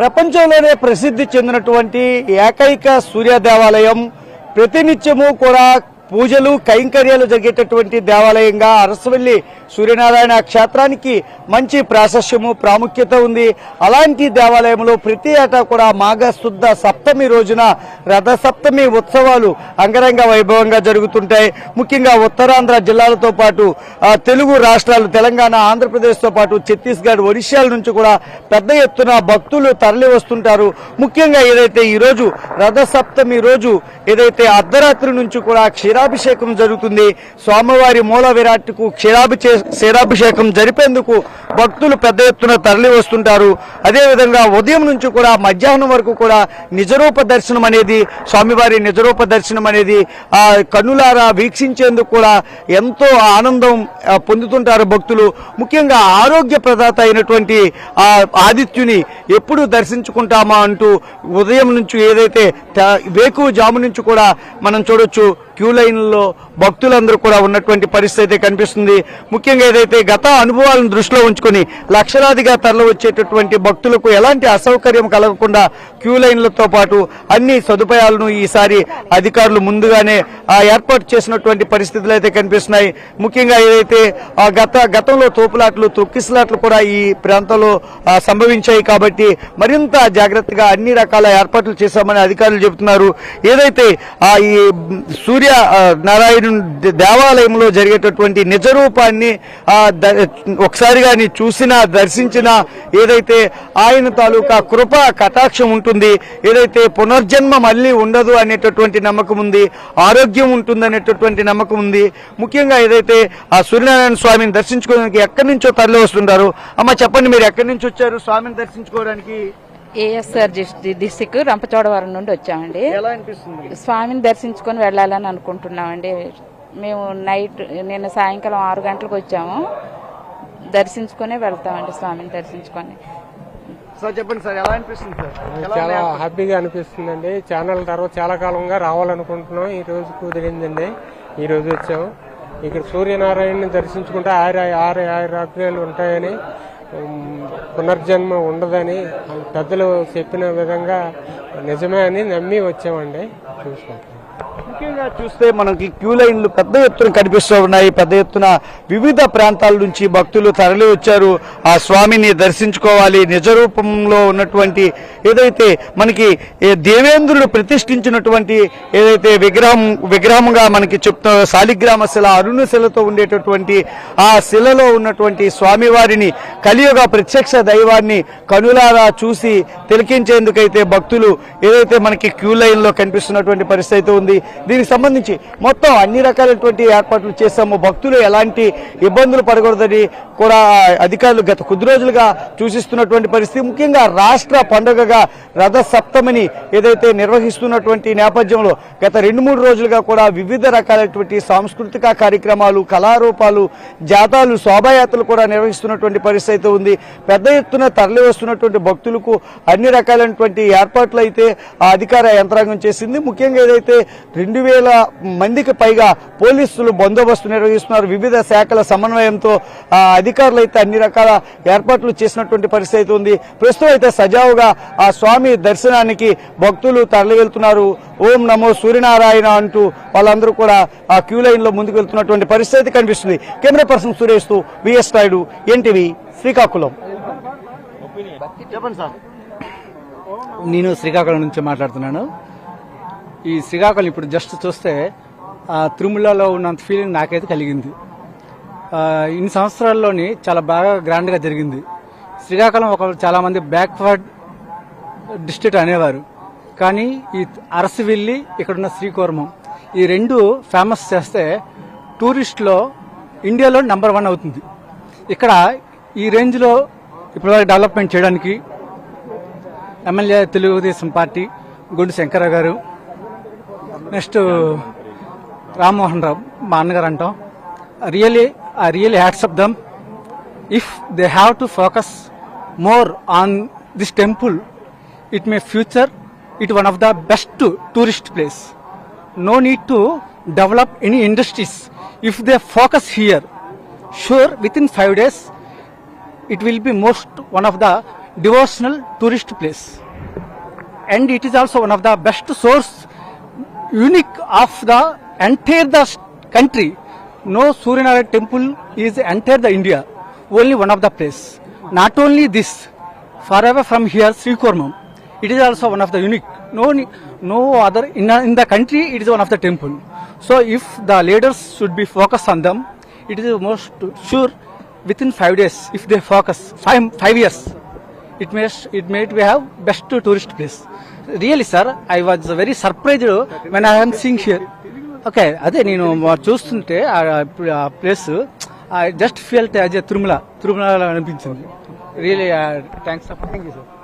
ప్రపంచంలోనే ప్రసిద్ధి చెందినటువంటి ఏకైక సూర్య దేవాలయం ప్రతినిత్యము కూడా పూజలు కైంకర్యాలు జరిగేటటువంటి దేవాలయంగా అరసవల్లి సూర్యనారాయణ క్షేత్రానికి మంచి ప్రాశస్యము ప్రాముఖ్యత ఉంది. అలాంటి దేవాలయంలో ప్రతి ఏటా కూడా మాఘశుద్ధ సప్తమి రోజున రథ సప్తమి ఉత్సవాలు అంగరంగ వైభవంగా జరుగుతుంటాయి. ముఖ్యంగా ఉత్తరాంధ్ర జిల్లాలతో పాటు తెలుగు రాష్ట్రాలు తెలంగాణ ఆంధ్రప్రదేశ్తో పాటు ఛత్తీస్గఢ్ ఒడిశాల నుంచి కూడా పెద్ద ఎత్తున భక్తులు తరలి వస్తుంటారు ముఖ్యంగా ఏదైతే ఈరోజు రథసప్తమి రథ సప్తమి రోజు ఏదైతే అర్ధరాత్రి నుంచి కూడా క్షీరాభిషేకం జరుగుతుంది స్వామివారి మూల విరాట్కు క్షీరాభిషే క్షీరాభిషేకం జరిపేందుకు భక్తులు పెద్ద ఎత్తున తరలి వస్తుంటారు. అదేవిధంగా ఉదయం నుంచి కూడా మధ్యాహ్నం వరకు కూడా నిజరూప దర్శనం అనేది స్వామివారి నిజరూప దర్శనం అనేది ఆ కన్నులారా వీక్షించేందుకు కూడా ఎంతో ఆనందం పొందుతుంటారు భక్తులు. ముఖ్యంగా ఆరోగ్య ప్రదాత అయినటువంటి ఆ ఆదిత్యుని ఎప్పుడు దర్శించుకుంటామా అంటూ ఉదయం నుంచి ఏదైతే వేకువ జాము నుంచి కూడా మనం చూడొచ్చు. క్యూ లైన్లో భక్తులందరూ కూడా ఉన్నటువంటి పరిస్థితి అయితే కనిపిస్తుంది. ముఖ్యంగా ఏదైతే గత అనుభవాలను దృష్టిలో ఉంచుకొని లక్షలాదిగా తరలి వచ్చేటటువంటి భక్తులకు ఎలాంటి అసౌకర్యం కలగకుండా క్యూ లైన్లతో పాటు అన్ని సదుపాయాలను ఈసారి అధికారులు ముందుగానే ఆ, ఏర్పాటు చేసినటువంటి పరిస్థితులు అయితే కనిపిస్తున్నాయి. ముఖ్యంగా ఏదైతే ఆ గత గతంలో తోపులాట్లు తొక్కిసలాట్లు కూడా ఈ ప్రాంతంలో సంభవించాయి కాబట్టి మరింత జాగ్రత్తగా అన్ని రకాల ఏర్పాట్లు చేశామని అధికారులు చెబుతున్నారు. ఏదైతే ఆ ఈ సూర్య ఆ, నారాయణ దేవాలయంలో జరిగేటటువంటి నిజరూపాన్ని ఆ, ఒకసారి కానీ చూసినా దర్శించినా ఏదైతే ఆయన తాలూకా కృప కటాక్షం ఉంటుంది ఏదైతే పునర్జన్మ మళ్ళీ ఉండదు అనేటటువంటి నమ్మకం ఉంది ఆరోగ్యం ఉంటుంది అనేటటువంటి నమ్మకం ఉంది ముఖ్యంగా ఏదైతే ఆ సూర్యనారాయణ స్వామిని దర్శించుకోవడానికి ఎక్కడి నుంచో తరలి వస్తుంటారు అమ్మ చెప్పండి మీరు ఎక్కడి నుంచి వచ్చారు స్వామిని దర్శించుకోవడానికి? ఏఎస్ఆర్ డిస్టిక్ రంపచోడవరం నుండి వచ్చామండి. ఎలా అనిపిస్తుంది? స్వామిని దర్శించుకొని వెళ్ళాలని అనుకుంటున్నామండి. మేము నైట్ నిన్న సాయంకాలం ఆరు గంటలకు వచ్చాము. దర్శించుకునే వెళ్తామండి స్వామిని దర్శించుకొని. సార్ చెప్పండి సార్ ఎలా అనిపిస్తుంది సార్? చాలా? హ్యాపీగా అనిపిస్తుందండి. ఛానల్ తర్వాత చాలా కాలంగా రావాలనుకుంటున్నాం. ఈ రోజు కుదిరిందండి. ఈ రోజు వచ్చాము. ఇక్కడ సూర్యనారాయణని దర్శించుకుంటే ఆరు ఆరు ఆరు ఆగ్రహాలు ఉంటాయని పునర్జన్మ ఉండదని పెద్దలు చెప్పిన విధంగా నిజమే అని నమ్మి వచ్చామండి. చూసుకుంటాం. ముఖ్యంగా చూస్తే మనకి క్యూ లైన్లు పెద్ద ఎత్తున కనిపిస్తూ ఉన్నాయి. పెద్ద ఎత్తున వివిధ ప్రాంతాల నుంచి భక్తులు తరలి వచ్చారు. ఆ స్వామిని దర్శించుకోవాలి. నిజ రూపంలో ఉన్నటువంటి ఏదైతే మనకి ఏ దేవేంద్రుడు ప్రతిష్ఠించినటువంటి ఏదైతే విగ్రహం విగ్రహంగా మనకి చెప్తున్న శాలిగ్రామ శిల అరుణ శిలతో ఉండేటటువంటి ఆ శిలలో ఉన్నటువంటి స్వామివారిని కలియుగ ప్రత్యక్ష దైవాన్ని కనులారా చూసి తిలకించేందుకైతే భక్తులు ఏదైతే మనకి క్యూ లైన్లో కనిపిస్తున్నటువంటి పరిస్థితి అయితే ఉంది. దీనికి సంబంధించి మొత్తం అన్ని రకాలైనటువంటి ఏర్పాట్లు చేస్తాము భక్తులు ఎలాంటి ఇబ్బందులు పడకూడదని కూడా అధికారులు గత కొద్ది రోజులుగా సూచిస్తున్నటువంటి పరిస్థితి. ముఖ్యంగా రాష్ట్ర పండుగగా రథ సప్తమిని ఏదైతే నిర్వహిస్తున్నటువంటి నేపథ్యంలో గత రెండు మూడు రోజులుగా కూడా వివిధ రకాలైనటువంటి సాంస్కృతిక కార్యక్రమాలు కళారూపాలు జాతాలు శోభాయాత్రలు కూడా నిర్వహిస్తున్నటువంటి పరిస్థితి అయితే ఉంది. పెద్ద ఎత్తున తరలి వస్తున్నటువంటి భక్తులకు అన్ని రకాలైనటువంటి ఏర్పాట్లు అయితే ఆ అధికార యంత్రాంగం చేసింది. ముఖ్యంగా ఏదైతే రెండు వేల మందికి పైగా పోలీసులు బందోబస్తు నిర్వహిస్తున్నారు. వివిధ శాఖల సమన్వయంతో అధికారులు అయితే అన్ని రకాల ఏర్పాట్లు చేసినటువంటి పరిస్థితి అయితే ఉంది. ప్రస్తుతం అయితే సజావుగా ఆ స్వామి దర్శనానికి భక్తులు తరలి వెళ్తున్నారు ఓం నమో సూర్యనారాయణ అంటూ వాళ్ళందరూ కూడా ఆ క్యూ లైన్లో ముందుకు వెళ్తున్నటువంటి పరిస్థితి అయితే కనిపిస్తుంది. కెమెరా పర్సన్ సురేష్తో విఎస్ నాయుడు ఎన్టీవీ శ్రీకాకుళం. చెప్పండి సార్. నేను శ్రీకాకుళం నుంచి మాట్లాడుతున్నాను. ఈ శ్రీకాకుళం ఇప్పుడు జస్ట్ చూస్తే తిరుమలలో ఉన్నంత ఫీలింగ్ నాకైతే కలిగింది. ఇన్ని సంవత్సరాల్లోని చాలా బాగా గ్రాండ్గా జరిగింది. శ్రీకాకుళం ఒక చాలామంది బ్యాక్వర్డ్ డిస్ట్రిక్ట్ అనేవారు. కానీ ఈ అరసివిల్లి ఇక్కడున్న శ్రీకూర్మం ఈ రెండు ఫేమస్ చేస్తే టూరిస్ట్లో ఇండియాలో నెంబర్ వన్ అవుతుంది. ఇక్కడ ఈ రేంజ్లో ఇప్పటివరకు డెవలప్మెంట్ చేయడానికి ఎమ్మెల్యే తెలుగుదేశం పార్టీ గుండు శంకరరావు గారు నెక్స్ట్ రామ్మోహన్ రావు మా అన్నగారు అంటాం. Really I really hats up them if they have to focus more on this temple it may future it one of the best tourist place no need to develop any industries if they focus here sure within five days it will be most one of the devotional tourist place and it is also one of the best source unique of the entire the country. No suryanara temple is entire the india. Only one of the place. Not only this forever from here Sri srikurmam it is also one of the unique. No no other in, in the country it is one of the temple. So if the leaders should be focused on them it is most sure within five days if they focus five five years it may it may have best tourist place really sir I was very surprised when I am seeing okay అదే నేను చూస్తుంటే ఆ place I just feel as a Tirumala Tirumala అనిపించింది. Really thanks thank you sir